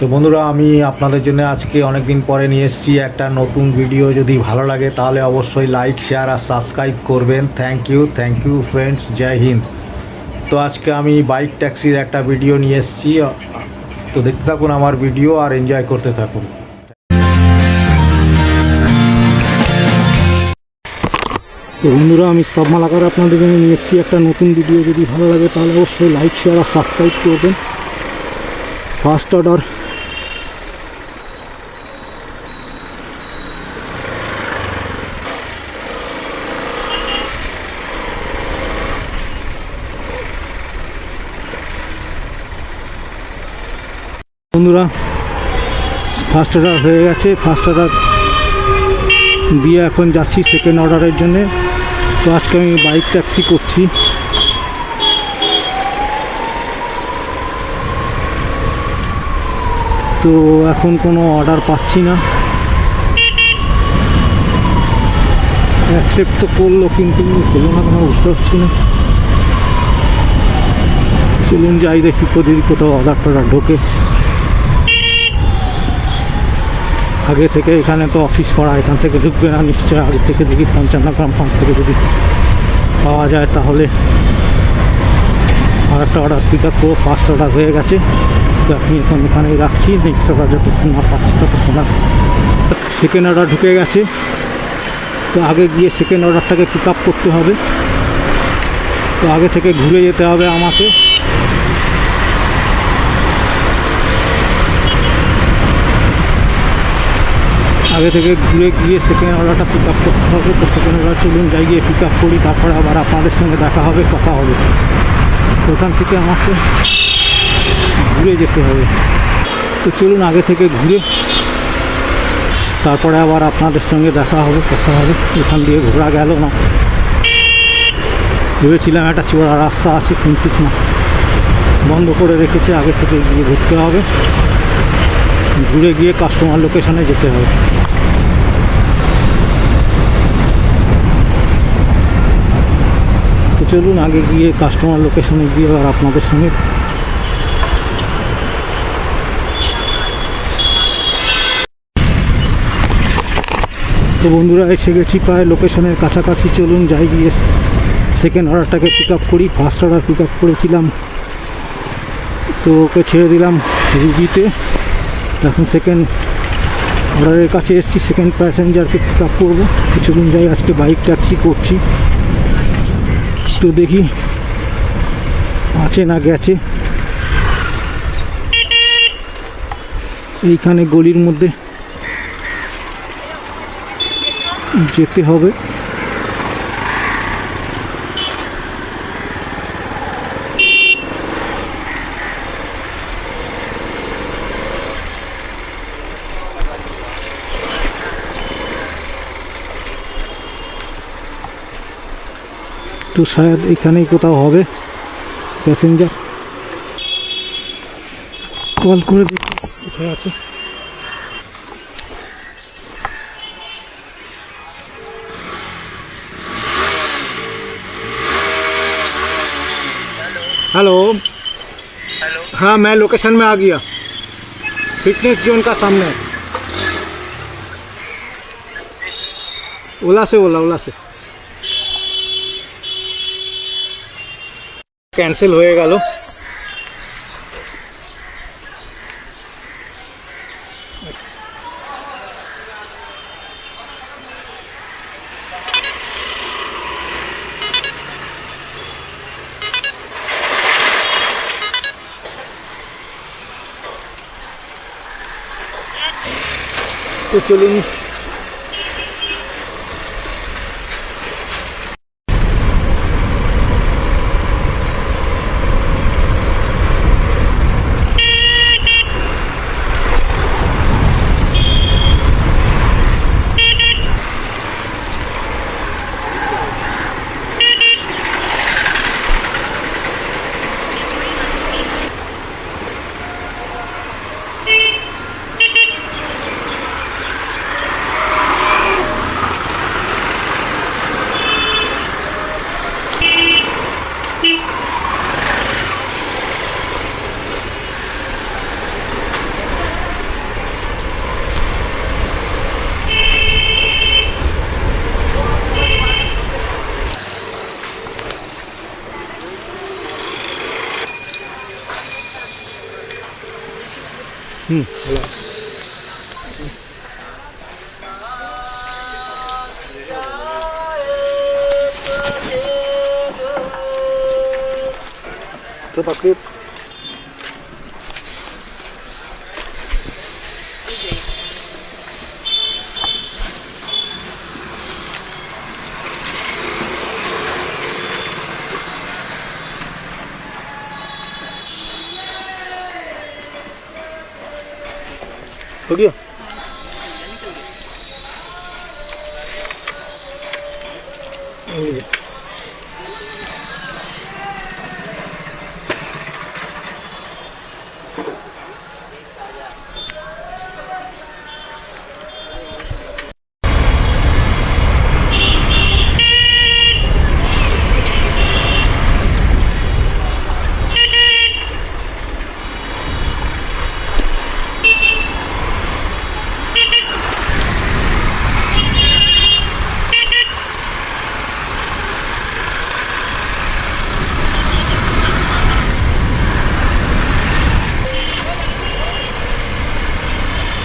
তো বন্ধুরা, আমি আপনাদের জন্য আজকে অনেক দিন পরে নিয়ে এসেছি একটা নতুন ভিডিও। যদি ভালো লাগে, তাহলে অবশ্যই লাইক শেয়ার আর সাবস্ক্রাইব করবেন। Thank you thank you friends Jai Hind. তো আজকে আমি বাইক ট্যাক্সির একটা ভিডিও নিয়ে এসেছি। তো দেখতে থাকুন আমার ভিডিও আর এনজয় করতে থাকুন। তো বন্ধুরা, আমি স্তব মালাকার আপনাদের জন্য নিয়ে এসেছি একটা নতুন ভিডিও যদি ভালো লাগে, তাহলে অবশ্যই লাইক শেয়ার আর সাবস্ক্রাইব করবেন। ফার্স্ট অর্ডার বন্ধুরা ফার্স্ট অর্ডার হয়ে গেছে ফার্স্ট অর্ডার দিয়ে এখন যাচ্ছি সেকেন্ড অর্ডারের জন্যে। তো আজকে আমি বাইক ট্যাক্সি করছি। তো এখন কোনো অর্ডার পাচ্ছি না। অ্যাকসেপ্ট তো করল, কিন্তু হলো না কোনো বুঝতে পারছি না। চলুন যাই দেখি কোথাও অর্ডার টর্ডার ঢোকে। আগে থেকে এখানে তো অফিস পড়া, এখান থেকে ঢুকবে না নিশ্চয়। আগে থেকে দেখি পঞ্চান্ন গ্রাম পাম্প থেকে যদি পাওয়া যায় তাহলে। আর একটা অর্ডার পিক আপ করব ফার্স্ট অর্ডার হয়ে গেছে। তো আমি এখন এখানেই রাখছি নেক্সট অর্ডার যতক্ষণ না পাচ্ছি ততক্ষণ আর সেকেন্ড অর্ডার ঢুকে গেছে। তো আগে গিয়ে সেকেন্ড অর্ডারটাকে পিক আপ করতে হবে। তো আগে থেকে ঘুরে যেতে হবে আমাকে। আগে থেকে ঘুরে গিয়ে সেকেন্ড অর্ডারটা পিক আপ করতে হবে। তো সেকেন্ড অর্ডার চলুন, যাই গিয়ে পিক আপ করি, তারপরে আবার আপনাদের সঙ্গে দেখা হবে, কথা হবে। ওখান থেকে আমাকে ঘুরে যেতে হবে। তো চলুন আগে থেকে ঘুরে, তারপরে আবার আপনাদের সঙ্গে দেখা হবে, কথা হবে। এখান দিয়ে ঘোরা গেল না। ভেবেছিলাম একটা চোরা রাস্তা আছে, কিন্তু না। বন্ধ করে রেখেছে, আগে থেকে গিয়ে ঘুরতে হবে। ঘুরে গিয়ে কাস্টমার লোকেশনে যেতে হবে। তো চলুন আগে গিয়ে কাস্টমার লোকেশনে গিয়ে আর আপনাদের সঙ্গে তো বন্ধুরা, এসে গেছি প্রায় লোকেশনের কাছাকাছি। চলুন যাই গিয়ে সেকেন্ড অর্ডারটাকে পিক আপ করি। ফার্স্ট অর্ডার পিক আপ করেছিলাম। তো ওকে ছেড়ে দিলাম রুগীতে এখন সেকেন্ড অর্ডারের কাছে এসেছি সেকেন্ড প্যাসেঞ্জারকে পিক আপ করব। কিছুদিন যাই, আজকে বাইক ট্যাক্সি করছি। তো দেখি, আছে না গেছে। এইখানে গলির মধ্যে যেতে হবে। তো শায়দ এখানেই কোথাও হবে প্যাসেঞ্জার কল করে দেখি কোথায় আছে हेलो हेलो हाँ मैं लोकेशन में आ गया फिटनेस जोन का सामने ओला से ओला ओला से कैंसिल होएगा लो। तो चलिए Super Clips.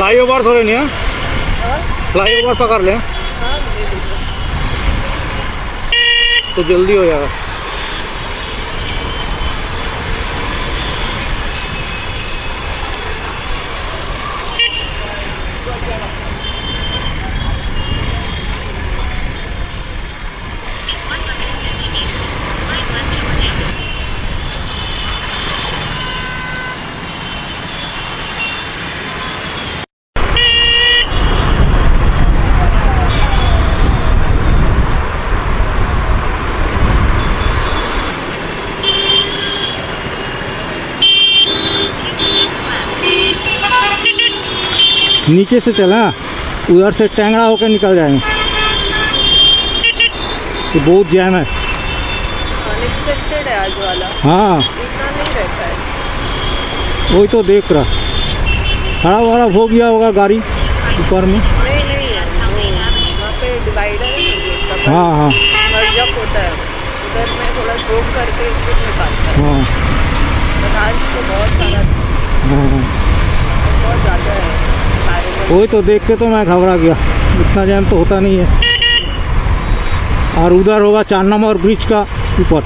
फ्लाईओवर थोड़े नहीं फ्लाईओवर पकड़ ले तो जल्दी हो जाएगा नीचे से चला उधर से टैंगड़ा होकर निकल जाएँगे तो बहुत जैम है। अनएक्सपेक्टेड है आज वाला। हाँ। इतना नहीं रहता है। वही तो देख रहा। खराब वराब हो गया होगा गाड़ी ऊपर में। नहीं नहीं वहाँ पे डिवाइडर है हाँ हाँ। मर्जअप होता है। उधर में थोड़ा करके निकालता है हाँ बट आज तो बहुत सारा था, हाँ हाँ बहुत ज़्यादा है सारे में वही तो देख के तो मैं घबरा गया। इतना जैम तो होता नहीं है। और उधर होगा चार नंबर ब्रिज का ऊपर।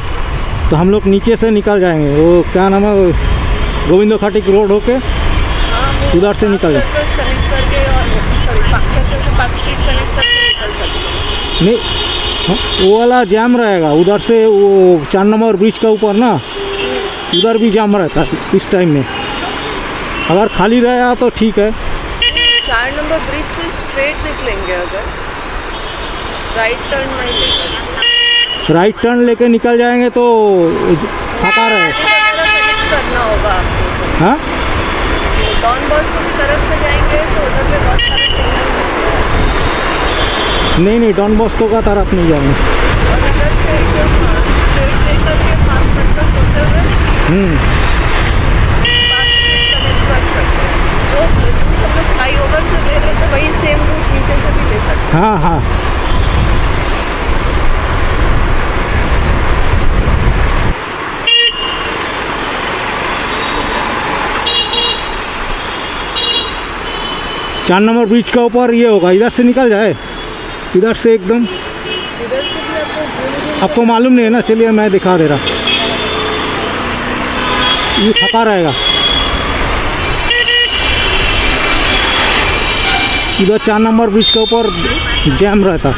तो हम लोग नीचे से निकल जाएँगे। वो क्या नाम है गोविंदो खाटिक रोड होके उधर से निकल जाए। नहीं हाँ, वो वाला जाम रहेगा। उधर से वो चार नंबर ब्रिज का ऊपर ना उधर भी जाम रहता है इस टाइम में। अगर खाली रहेगा तो ठीक है। नंबर ब्रिज से स्ट्रेट निकलेंगे अगर। राइट टर्न नहीं लेकर राइट टर्न लेके निकल जाएँगे तो फटा रहे। करना होगा हाँ? डॉन बॉस्को की तरफ़ से जाएँगे तो उधर पे बहुत सारे सिग्नल नहीं नहीं डॉन बॉस्को का तरफ़ नहीं जाएँगे। और से एकदम स्ट्रेट लेकर के सर्कल होते हुए। हम्म पास कनेक्ट कर सकते हैं जो रूट हम लोग फ्लाई थे वही सेम से भी ले सकते हाँ। हाँ चार नंबर ब्रिज का ऊपर ये होगा, इधर से निकल जाए। इधर से एकदम। आपको मालूम नहीं है ना, चलिए मैं दिखा दे रहा। ये फटा रहेगा। इधर चार नंबर ब्रिज के ऊपर जैम रहता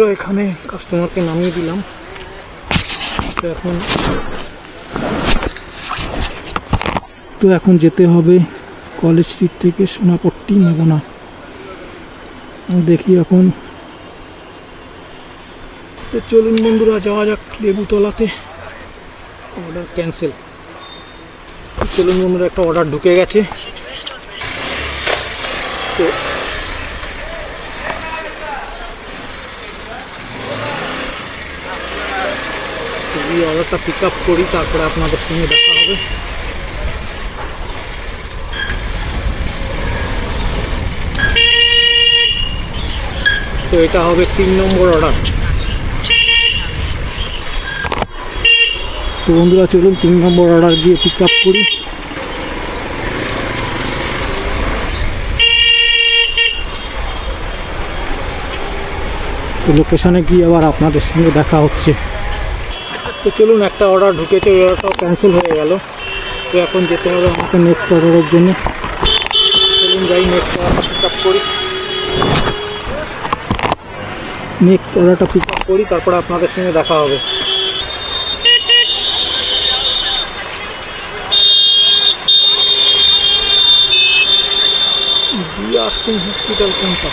বন্ধুরা এখানে কাস্টমারকে নামিয়ে দিলাম। তো এখন তো এখন যেতে হবে কলেজ স্ট্রিট থেকে সোনাপট্টি নেব না দেখি এখন। তো চলুন বন্ধুরা, যাওয়া যাক লেবুতলাতে। অর্ডার ক্যান্সেল চলুন বন্ধুরা, একটা অর্ডার ঢুকে গেছে তো যদি অর্ডারটা পিক আপ করি, তারপরে আপনাদের সঙ্গে দেখা হবে। তো এটা হবে তিন নম্বর অর্ডার তো বন্ধুরা, চলুন তিন নম্বর অর্ডার দিয়ে পিক আপ করি। তো লোকেশনে গিয়ে আবার আপনাদের সঙ্গে দেখা হচ্ছে। তো চলুন, একটা অর্ডার ঢুকেছে ওই অর্ডারটাও ক্যান্সেল হয়ে গেল। তো এখন যেতে হবে আমাকে নেক্সট অর্ডারের জন্য। চলুন যাই নেক্সট অর্ডারটা পিক আপ করি। নেক্সট অর্ডারটা পিক আপ করি, তারপরে আপনাদের সঙ্গে দেখা হবে। বিআর সিং হসপিটাল কোনটা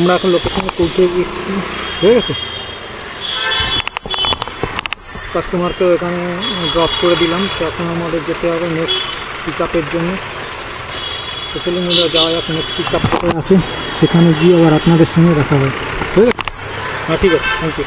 আমরা এখন লোকেশনে পৌঁছে গেছি। ঠিক আছে কাস্টমারকে এখানে ড্রপ করে দিলাম। তো এখন আমাদের যেতে হবে নেক্সট পিক আপের জন্য। তো চলুন যাওয়া যাক নেক্সট পিক আপ আছে। সেখানে গিয়ে আবার আপনাদের সঙ্গে দেখা হবে। ঠিক আছে হ্যাঁ ঠিক আছে। Thank you